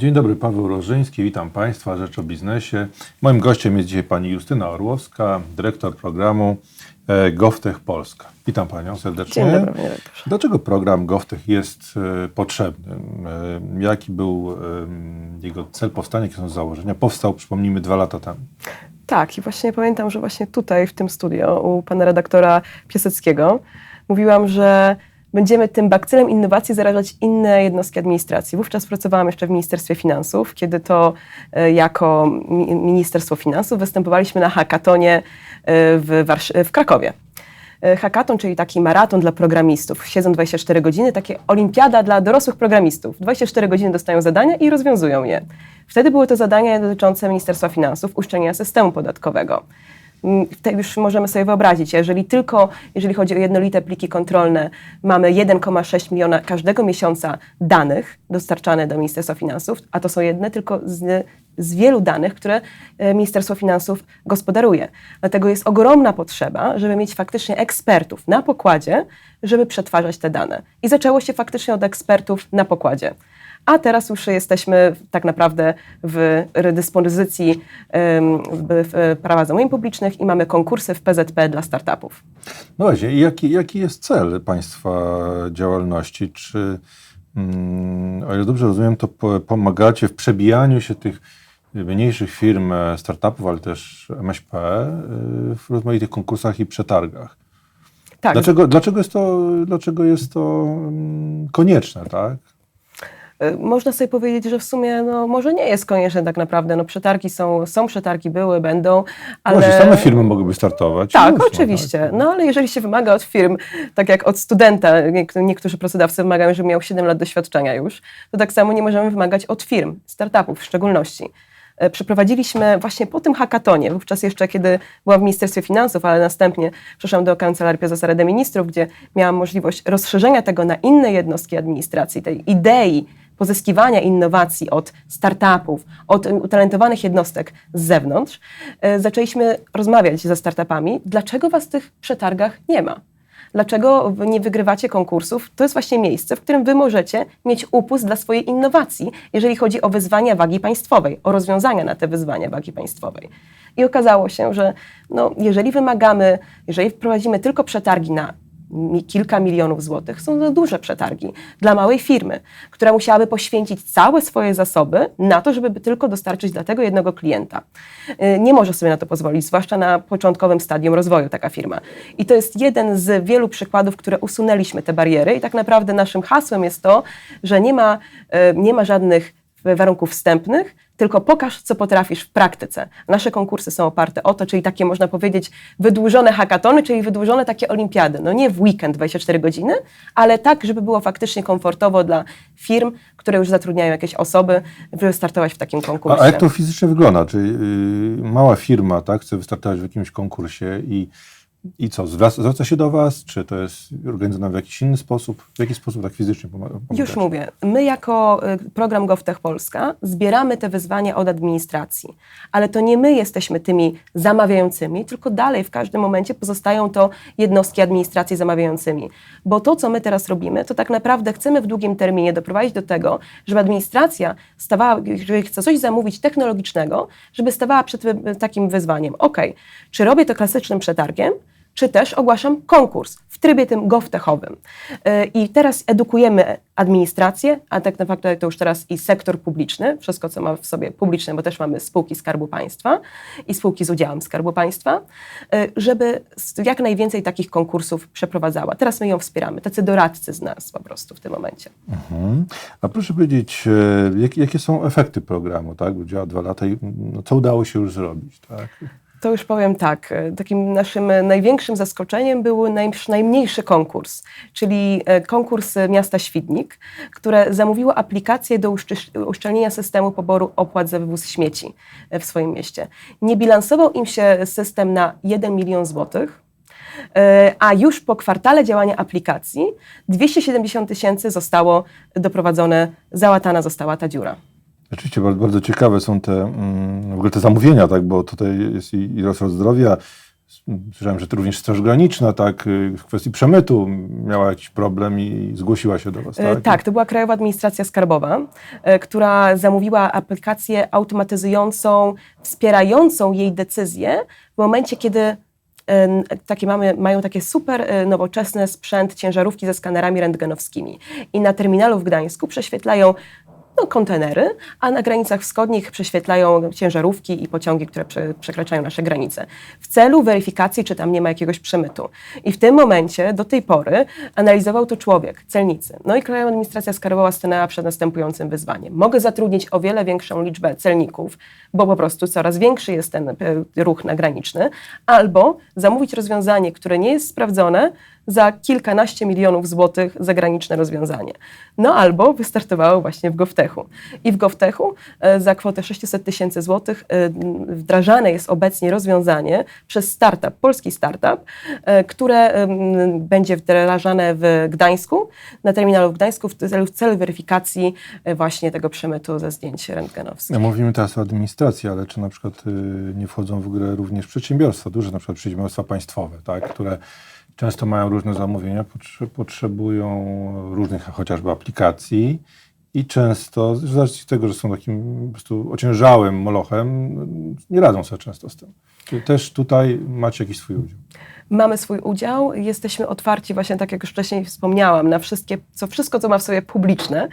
Dzień dobry, Paweł Rożyński, witam Państwa, Rzecz o Biznesie. Moim gościem jest dzisiaj pani Justyna Orłowska, dyrektor programu e, GovTech Polska. Witam Panią serdecznie. Dzień dobry. Dlaczego program GovTech jest e, potrzebny? E, Jaki był jego cel powstania, jakie są założenia? Powstał, przypomnijmy, dwa lata temu. Tak, i właśnie pamiętam, że właśnie tutaj, w tym studio, u pana redaktora Piaseckiego, mówiłam, że będziemy tym bakcylem innowacji zarażać inne jednostki administracji. Wówczas pracowałam jeszcze w Ministerstwie Finansów, kiedy to e, jako mi- Ministerstwo Finansów występowaliśmy na hackatonie e, w, w Krakowie. E, Hackathon, czyli taki maraton dla programistów. Siedzą 24 godziny, takie olimpiada dla dorosłych programistów. 24 godziny dostają zadania i rozwiązują je. Wtedy były to zadania dotyczące Ministerstwa Finansów, uszczelnienia systemu podatkowego. Już możemy sobie wyobrazić, jeżeli tylko, jeżeli chodzi o jednolite pliki kontrolne, mamy 1,6 miliona każdego miesiąca danych dostarczane do Ministerstwa Finansów, a to są jedne tylko z, z wielu danych, które e, Ministerstwo Finansów gospodaruje. Dlatego jest ogromna potrzeba, żeby mieć faktycznie ekspertów na pokładzie, żeby przetwarzać te dane. I zaczęło się faktycznie od ekspertów na pokładzie. A teraz już jesteśmy tak naprawdę w redyspozycji prawa zamówień publicznych i mamy konkursy w PZP dla startupów. No właśnie, i jaki, jaki jest cel Państwa działalności? Czy, mm, o ile dobrze rozumiem, to po- pomagacie w przebijaniu się tych mniejszych firm, e, startupów, ale też MŚP e, w rozmaitych konkursach i przetargach? Tak, Dlaczego, dlaczego jest to, dlaczego jest to mm, konieczne, tak? Y, można sobie powiedzieć, że w sumie no, może nie jest konieczne tak naprawdę. No, przetargi są, są przetargi, były, będą, ale... Właśnie same firmy mogłyby startować. Tak, Mocno, oczywiście. No ale jeżeli się wymaga od firm, tak jak od studenta, niek- niektórzy pracodawcy wymagają, żeby miał 7 lat doświadczenia już, to tak samo nie możemy wymagać od firm, startupów w szczególności. E, Przeprowadziliśmy właśnie po tym hackatonie, wówczas jeszcze kiedy byłam w Ministerstwie Finansów, ale następnie przeszłam do Kancelarii Prezesa Rady Ministrów, gdzie miałam możliwość rozszerzenia tego na inne jednostki administracji, tej idei pozyskiwania innowacji od startupów, od utalentowanych jednostek z zewnątrz, e, zaczęliśmy rozmawiać ze startupami, dlaczego was w tych przetargach nie ma. Dlaczego nie wygrywacie konkursów? To jest właśnie miejsce, w którym wy możecie mieć upust dla swojej innowacji, jeżeli chodzi o wyzwania wagi państwowej, o rozwiązania na te wyzwania wagi państwowej. I okazało się, że no, jeżeli wymagamy, jeżeli wprowadzimy tylko przetargi na kilka milionów złotych, są to duże przetargi dla małej firmy, która musiałaby poświęcić całe swoje zasoby na to, żeby tylko dostarczyć dla tego jednego klienta. Y, Nie może sobie na to pozwolić, zwłaszcza na początkowym stadium rozwoju taka firma. I to jest jeden z wielu przykładów, które usunęliśmy te bariery i tak naprawdę naszym hasłem jest to, że nie ma, y, nie ma żadnych warunków wstępnych, tylko pokaż, co potrafisz w praktyce. Nasze konkursy są oparte o to, czyli takie można powiedzieć wydłużone hackatony, czyli wydłużone takie olimpiady. No nie w weekend 24 godziny, ale tak, żeby było faktycznie komfortowo dla firm, które już zatrudniają jakieś osoby, żeby startować w takim konkursie. A, a jak to fizycznie wygląda? Czy yy, mała firma tak, chce wystartować w jakimś konkursie i, i co, zwraca, się do Was? Czy to jest organizowane w jakiś inny sposób? W jaki sposób tak fizycznie pomaga? Już mówię. My jako y, program GovTech Polska zbieramy te wyzwania od administracji, ale to nie my jesteśmy tymi zamawiającymi, tylko dalej w każdym momencie pozostają to jednostki administracji zamawiającymi. Bo to, co my teraz robimy, to tak naprawdę chcemy w długim terminie doprowadzić do tego, żeby administracja stawała, jeżeli chce coś zamówić technologicznego, żeby stawała przed wy- takim wyzwaniem. Ok, czy robię to klasycznym przetargiem, czy też ogłaszam konkurs w trybie tym govtechowym. Yy, I teraz edukujemy administrację, a tak naprawdę to już teraz i sektor publiczny, wszystko co ma w sobie publiczne, bo też mamy spółki Skarbu Państwa i spółki z udziałem Skarbu Państwa, yy, żeby jak najwięcej takich konkursów przeprowadzała. Teraz my ją wspieramy, tacy doradcy z nas po prostu w tym momencie. Mhm. A proszę powiedzieć, e, jak, jakie są efekty programu, tak? Bo działa dwa lata i no, co udało się już zrobić, tak? To już powiem tak. e, Takim naszym największym zaskoczeniem był naj, najmniejszy konkurs, czyli e, konkurs miasta Świdnik, które zamówiło aplikację do uszczelnienia systemu poboru opłat za wywóz śmieci e, w swoim mieście. Nie bilansował im się system na 1 milion złotych. A już po kwartale działania aplikacji 270 tysięcy zostało doprowadzone, załatana została ta dziura. Rzeczywiście bardzo, bardzo ciekawe są te, mm, w ogóle te zamówienia, tak? Bo tutaj jest i, i resort zdrowia, Słyszałem, że to również Straż Graniczna, tak, y, w kwestii przemytu miała jakiś problem i zgłosiła się do Was, E, tak? Tak, to była Krajowa Administracja Skarbowa, e, która zamówiła aplikację automatyzującą, wspierającą jej decyzje w momencie, kiedy e, takie mamy, mają takie super e, nowoczesny sprzęt, ciężarówki ze skanerami rentgenowskimi. I na terminalu w Gdańsku prześwietlają no, kontenery, a na granicach wschodnich prześwietlają ciężarówki i pociągi, które prze, przekraczają nasze granice. W celu weryfikacji, czy tam nie ma jakiegoś przemytu. I w tym momencie, do tej pory, analizował to człowiek, celnicy. No i Krajowa Administracja Skarbowa stanęła przed następującym wyzwaniem. Mogę zatrudnić o wiele większą liczbę celników, bo po prostu coraz większy jest ten e, ruch nagraniczny, albo zamówić rozwiązanie, które nie jest sprawdzone, za kilkanaście milionów złotych zagraniczne rozwiązanie. No albo wystartowało właśnie w GovTechu. I w GovTechu e, za kwotę 600 tysięcy złotych e, wdrażane jest obecnie rozwiązanie przez startup, polski startup, e, które będzie wdrażane w Gdańsku, na terminalu w Gdańsku w celu, w celu weryfikacji właśnie tego przemytu ze zdjęć rentgenowskich. No, Mówimy teraz o administracji, ale czy na przykład y, nie wchodzą w grę również przedsiębiorstwa, duże na przykład przedsiębiorstwa państwowe, tak, które często mają różne zamówienia, potrze- potrzebują różnych chociażby aplikacji i często, z tego, że są takim po prostu ociężałym molochem, nie radzą sobie często z tym. Czy też tutaj macie jakiś swój udział? Mamy swój udział, jesteśmy otwarci właśnie, tak jak już wcześniej wspomniałam, na wszystkie, co, wszystko, co ma w sobie publiczne,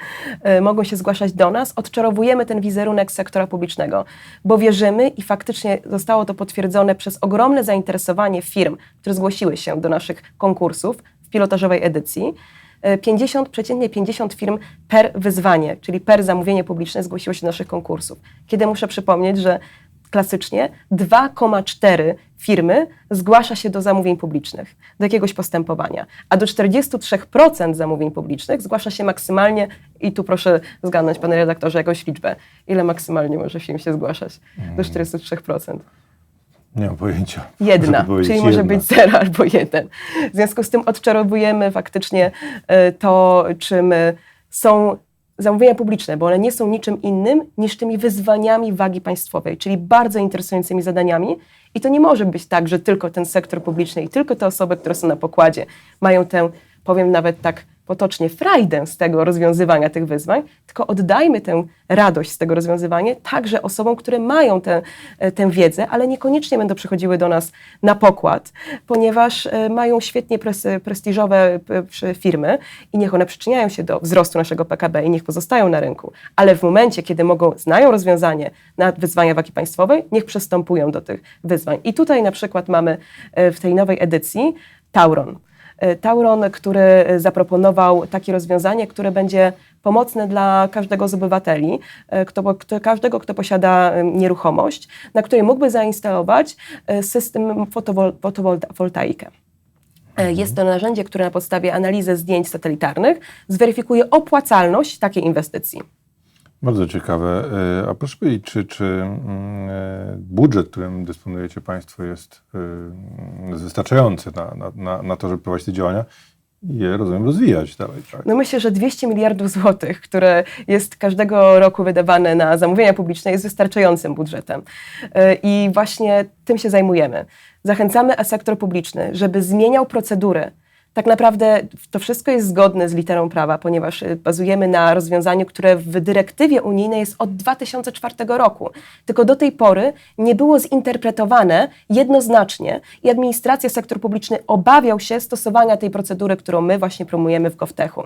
y, mogą się zgłaszać do nas. Odczarowujemy ten wizerunek sektora publicznego, bo wierzymy i faktycznie zostało to potwierdzone przez ogromne zainteresowanie firm, które zgłosiły się do naszych konkursów w pilotażowej edycji. Y, 50, przeciętnie 50 firm per wyzwanie, czyli per zamówienie publiczne zgłosiło się do naszych konkursów. Kiedy muszę przypomnieć, że klasycznie 2,4 firmy zgłasza się do zamówień publicznych, do jakiegoś postępowania, a do 43% zamówień publicznych zgłasza się maksymalnie, i tu proszę zgadnąć, panie redaktorze, jakąś liczbę, ile maksymalnie może firm się zgłaszać? Do 43%. Nie mam pojęcia. Jedna, czyli może jedna. być zero albo jeden. W związku z tym odczarowujemy faktycznie e, to, czym e, są zamówienia publiczne, bo one nie są niczym innym niż tymi wyzwaniami wagi państwowej, czyli bardzo interesującymi zadaniami. I to nie może być tak, że tylko ten sektor publiczny i tylko te osoby, które są na pokładzie, mają tę, powiem nawet tak potocznie, frajdę z tego rozwiązywania tych wyzwań, tylko oddajmy tę radość z tego rozwiązywania także osobom, które mają tę, e, tę wiedzę, ale niekoniecznie będą przychodziły do nas na pokład, ponieważ e, mają świetnie pres, prestiżowe przy- firmy i niech one przyczyniają się do wzrostu naszego PKB i niech pozostają na rynku, ale w momencie, kiedy mogą, znają rozwiązanie na wyzwania wagi państwowej, niech przystępują do tych wyzwań. I tutaj na przykład mamy e, w tej nowej edycji Tauron. E, Tauron, który zaproponował takie rozwiązanie, które będzie pomocne dla każdego z obywateli, e, kto, kto, każdego, kto posiada e, nieruchomość, na której mógłby zainstalować e, system fotowol, fotowoltaikę. E, Jest to narzędzie, które na podstawie analizy zdjęć satelitarnych zweryfikuje opłacalność takiej inwestycji. Bardzo ciekawe. E, A proszę powiedzieć, czy, czy mm, e, budżet, którym dysponujecie Państwo, jest e, wystarczający na, na, na, to, żeby prowadzić te działania je, rozumiem, rozwijać dalej, tak? No myślę, że 200 miliardów złotych, które jest każdego roku wydawane na zamówienia publiczne, jest wystarczającym budżetem. I właśnie tym się zajmujemy. Zachęcamy sektor publiczny, żeby zmieniał procedury. Tak naprawdę to wszystko jest zgodne z literą prawa, ponieważ e, bazujemy na rozwiązaniu, które w dyrektywie unijnej jest od 2004 roku. Tylko do tej pory nie było zinterpretowane jednoznacznie i administracja, sektor publiczny obawiał się stosowania tej procedury, którą my właśnie promujemy w GovTechu.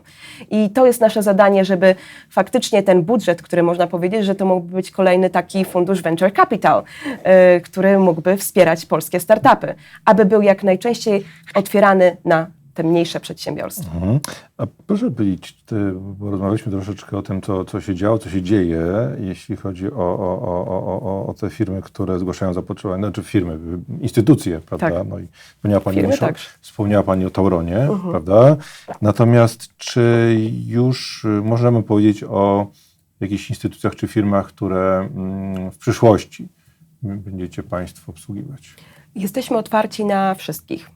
I to jest nasze zadanie, żeby faktycznie ten budżet, który można powiedzieć, że to mógłby być kolejny taki fundusz Venture Capital, y, który mógłby wspierać polskie startupy, aby był jak najczęściej otwierany na te mniejsze przedsiębiorstwa. Mhm. A proszę powiedzieć, ty, bo rozmawialiśmy troszeczkę o tym, co, co się działo, co się dzieje, jeśli chodzi o, o, o, o, o- te firmy, które zgłaszają zapotrzebowanie, znaczy firmy, instytucje, prawda? Tak. No i wspomniała Pani, Firmy także. wspomniała Pani o Tauronie, prawda? Natomiast czy już y, możemy powiedzieć o jakichś instytucjach czy firmach, które mm, w przyszłości będziecie Państwo obsługiwać? Jesteśmy otwarci na wszystkich.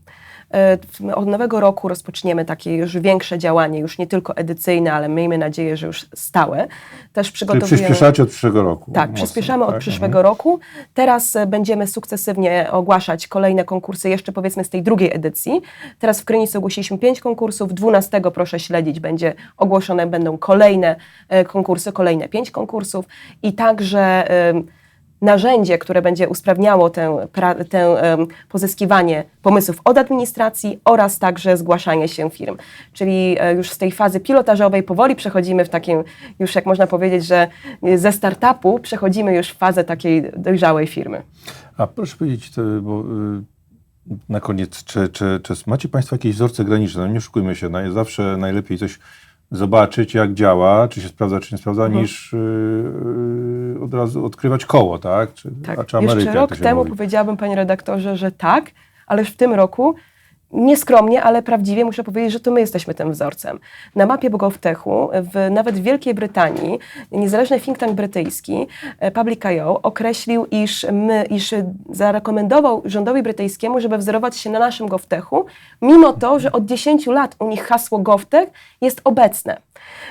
E, Od nowego roku rozpoczniemy takie już większe działanie, już nie tylko edycyjne, ale miejmy nadzieję, że już stałe. Też Czyli przygotowujemy... przyspieszacie od przyszłego roku. Tak, mocno, przyspieszamy od tak? przyszłego roku. Teraz e, będziemy sukcesywnie ogłaszać kolejne konkursy, jeszcze powiedzmy z tej drugiej edycji. Teraz w Krynicy ogłosiliśmy pięć konkursów, 12 proszę śledzić, będzie ogłoszone będą kolejne e, konkursy, kolejne pięć konkursów i także narzędzie, które będzie usprawniało tę, tę pozyskiwanie pomysłów od administracji oraz także zgłaszanie się firm. Czyli e, już z tej fazy pilotażowej powoli przechodzimy w takim, już jak można powiedzieć, że e, ze startupu przechodzimy już w fazę takiej dojrzałej firmy. A proszę powiedzieć, to, bo na koniec, czy, czy, czy macie Państwo jakieś wzorce graniczne? No nie oszukujmy się, zawsze najlepiej coś zobaczyć, jak działa, czy się sprawdza, czy nie sprawdza, Mhm. niż y, y, od razu odkrywać koło, tak? Czy, Tak. czy Amerykę, Jeszcze rok temu mówi. powiedziałabym, panie redaktorze, że tak, ale już w tym roku nieskromnie, ale prawdziwie muszę powiedzieć, że to my jesteśmy tym wzorcem. Na mapie GovTechu, w, nawet w Wielkiej Brytanii, niezależny think tank brytyjski, e, Public.io, określił, iż, my, iż zarekomendował rządowi brytyjskiemu, żeby wzorować się na naszym GovTechu, mimo to, że od 10 lat u nich hasło GovTech jest obecne.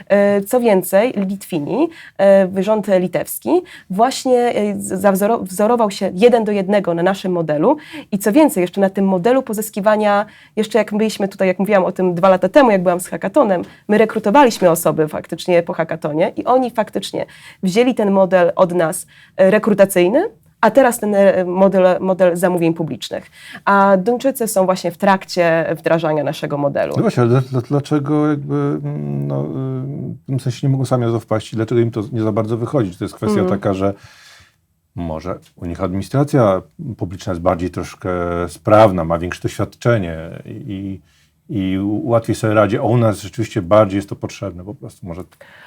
E, Co więcej, Litwini, e, rząd litewski, właśnie e, zawzoro- wzorował się jeden do jednego na naszym modelu i co więcej, jeszcze na tym modelu pozyskiwania, jeszcze jak byliśmy tutaj, jak mówiłam o tym dwa lata temu, jak byłam z hackatonem, my rekrutowaliśmy osoby faktycznie po hackatonie i oni faktycznie wzięli ten model od nas e, rekrutacyjny, a teraz ten e, model, model zamówień publicznych. A Duńczycy są właśnie w trakcie wdrażania naszego modelu. No właśnie, ale dla- dla- dlaczego jakby, mm, no, y, w tym sensie nie mogą sami na to wpaść i dlaczego im to nie za bardzo wychodzi? To jest kwestia Mhm. taka, że może u nich administracja publiczna jest bardziej troszkę sprawna, ma większe doświadczenie i, i łatwiej sobie radzi, a u nas rzeczywiście bardziej jest to potrzebne po prostu. Może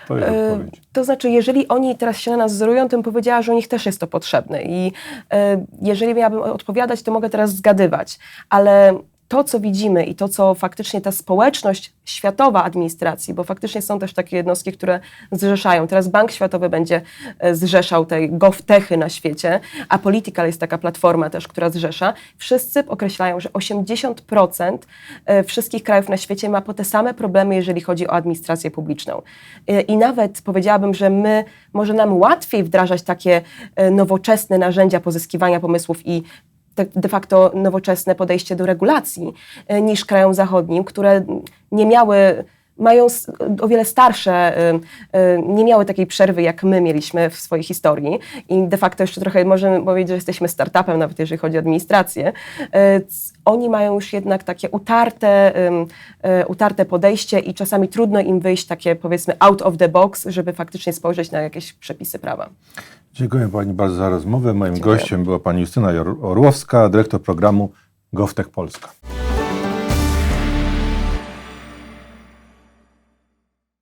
to jest E, odpowiedź. To znaczy, jeżeli oni teraz się na nas wzorują, to bym powiedziała, że u nich też jest to potrzebne. I e, jeżeli miałabym odpowiadać, to mogę teraz zgadywać. Ale to, co widzimy i to, co faktycznie ta społeczność światowa administracji, bo faktycznie są też takie jednostki, które zrzeszają. Teraz Bank Światowy będzie e, zrzeszał te GovTechy na świecie, a Political jest taka platforma też, która zrzesza. Wszyscy określają, że 80% e, wszystkich krajów na świecie ma po te same problemy, jeżeli chodzi o administrację publiczną. E, I nawet powiedziałabym, że my, może nam łatwiej wdrażać takie nowoczesne narzędzia pozyskiwania pomysłów i de facto nowoczesne podejście do regulacji e, niż krajom zachodnim, które nie miały, mają o wiele starsze, nie miały takiej przerwy, jak my mieliśmy w swojej historii i de facto jeszcze trochę możemy powiedzieć, że jesteśmy startupem, nawet jeżeli chodzi o administrację. C- Oni mają już jednak takie utarte, e, utarte podejście i czasami trudno im wyjść takie powiedzmy out of the box, żeby faktycznie spojrzeć na jakieś przepisy prawa. Dziękuję Pani bardzo za rozmowę. Moim Dziękuję. gościem była Pani Justyna Orłowska, dyrektor programu GovTech Polska.